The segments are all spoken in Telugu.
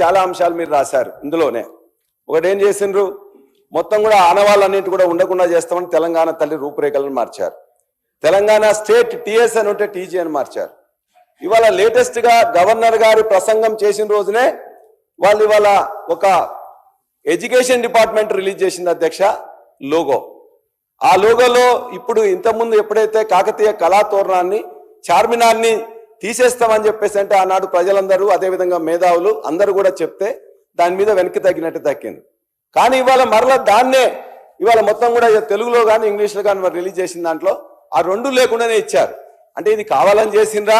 చాలా అంశాలు మీరు రాశారు ఇందులోనే. ఒకటి ఏం చేసిండ్రు? మొత్తం కూడా ఆనవాళ్ళన్నింటి కూడా ఉండకుండా చేస్తామని తెలంగాణ తల్లి రూపురేఖలను మార్చారు. తెలంగాణ స్టేట్ టీఎస్ అని ఉంటే టీజీ అని మార్చారు. ఇవాళ లేటెస్ట్గా గవర్నర్ గారి ప్రసంగం చేసిన రోజునే వాళ్ళు ఇవాళ ఒక ఎడ్యుకేషన్ డిపార్ట్మెంట్ రిలీజ్ చేసింది అధ్యక్ష లోగో. ఆ లోగోలో ఇప్పుడు ఇంతకుముందు ఎప్పుడైతే కాకతీయ కళాతోరణాన్ని చార్మినార్ని తీసేస్తామని చెప్పేసి అంటే ఆనాడు ప్రజలందరూ అదేవిధంగా మేధావులు అందరూ కూడా చెప్తే దాని మీద వెనక్కి తగ్గినట్టు తగ్గింది. కానీ ఇవాళ మరలా దాన్నే ఇవాళ మొత్తం కూడా తెలుగులో కానీ ఇంగ్లీష్లో కానీ మరి రిలీజ్ చేసిన దాంట్లో ఆ రెండు లేకుండానే ఇచ్చారు. అంటే ఇది కావాలని చేసిండ్రా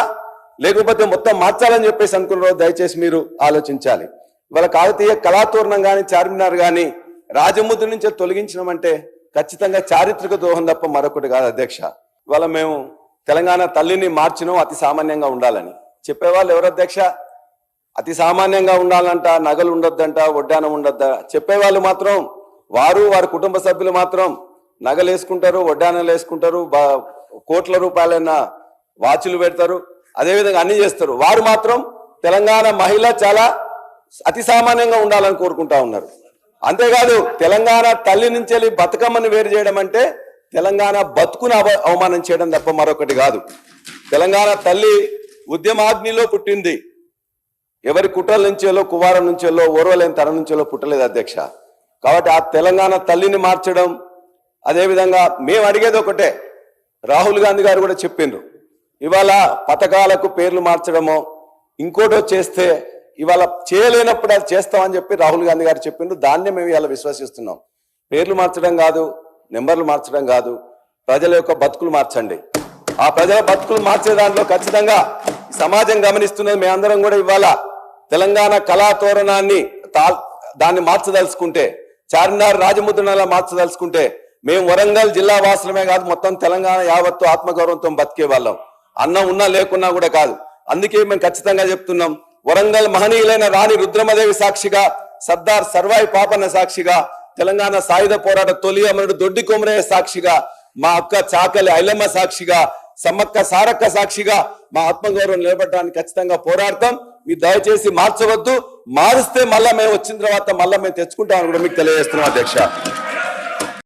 లేకపోతే మొత్తం మార్చాలని చెప్పేసి అనుకున్నారో దయచేసి మీరు ఆలోచించాలి. ఇవాళ కాకతీయ కళాతూర్ణం కానీ చార్మినార్ కానీ రాజముద్ర నుంచి తొలగించడం అంటే ఖచ్చితంగా చారిత్రక దోహం తప్ప మరొకటి కాదు అధ్యక్ష. ఇవాళ మేము తెలంగాణ తల్లిని మార్చడం అతి సామాన్యంగా ఉండాలని. చెప్పేవాళ్ళు ఎవరు అధ్యక్ష? అతి సామాన్యంగా ఉండాలంట నగలు ఉండొద్దంట వడ్డానం ఉండొద్దా? చెప్పేవాళ్ళు మాత్రం వారు వారి కుటుంబ సభ్యులు మాత్రం నగలు వేసుకుంటారు వడ్డానాలు వేసుకుంటారు బా- కోట్ల రూపాయలైన వాచ్లు పెడతారు అదేవిధంగా అన్ని చేస్తారు. వారు మాత్రం తెలంగాణ మహిళ చాలా అతి సామాన్యంగా ఉండాలని కోరుకుంటా ఉన్నారు. అంతేకాదు తెలంగాణ తల్లి నుంచి వెళ్ళి బతుకమ్మని వేరు చేయడం అంటే తెలంగాణ బతుకును అవ- అవమానం చేయడం తప్ప మరొకటి కాదు. తెలంగాణ తల్లి ఉద్యమాగ్నిలో పుట్టింది. ఎవరి కుట్రల నుంచేలో కువారం నుంచేలో ఓర్వలేని తన నుంచేలో పుట్టలేదు అధ్యక్ష. కాబట్టి ఆ తెలంగాణ తల్లిని మార్చడం అదేవిధంగా మేము అడిగేది ఒకటే. రాహుల్ గాంధీ గారు కూడా చెప్పిండ్రు. ఇవాళ పథకాలకు పేర్లు మార్చడమో ఇంకోటో చేస్తే ఇవాళ చేయలేనప్పుడు అది చేస్తామని చెప్పి రాహుల్ గాంధీ గారు చెప్పిండ్రు. దాన్నే మేము ఇవాళ విశ్వసిస్తున్నాం. పేర్లు మార్చడం కాదు నెంబర్లు మార్చడం కాదు. ప్రజల యొక్క బతుకులు మార్చండి. ఆ ప్రజల బతుకులు మార్చే దాంట్లో ఖచ్చితంగా సమాజం గమనిస్తున్నది మేమందరం కూడా ఇవాళ తెలంగాణ కళా తోరణాన్ని తా- దాన్ని మార్చదలుచుకుంటే చార్మినార్ రాజముద్రలా మార్చదలుచుకుంటే మేము వరంగల్ జిల్లా వాసులమే కాదు మొత్తం తెలంగాణ యావత్తు ఆత్మగౌరవంతో బతికే వాళ్ళం. అన్నం ఉన్నా లేకున్నా కూడా కాదు. అందుకే మేము ఖచ్చితంగా చెప్తున్నాం వరంగల్ మహనీయులైన రాణి రుద్రమదేవి సాక్షిగా సర్దార్ సర్వాయి పాపన్న సాక్షిగా తెలంగాణ సాయుధ పోరాట తొలి అమరుడు దొడ్డి కొమరయ్య సాక్షిగా మా అక్క చాకలి ఐలమ్మ సాక్షిగా సమ్మక్క సారక్క సాక్షిగా మా ఆత్మగౌరవం నిలబడడానికి ఖచ్చితంగా పోరాడతాం. మీరు దయచేసి మార్చవద్దు. మారుస్తే మళ్ళా మేము వచ్చిన తర్వాత మళ్ళా మేము తెచ్చుకుంటామని కూడా మీకు తెలియజేస్తున్నాం అధ్యక్ష.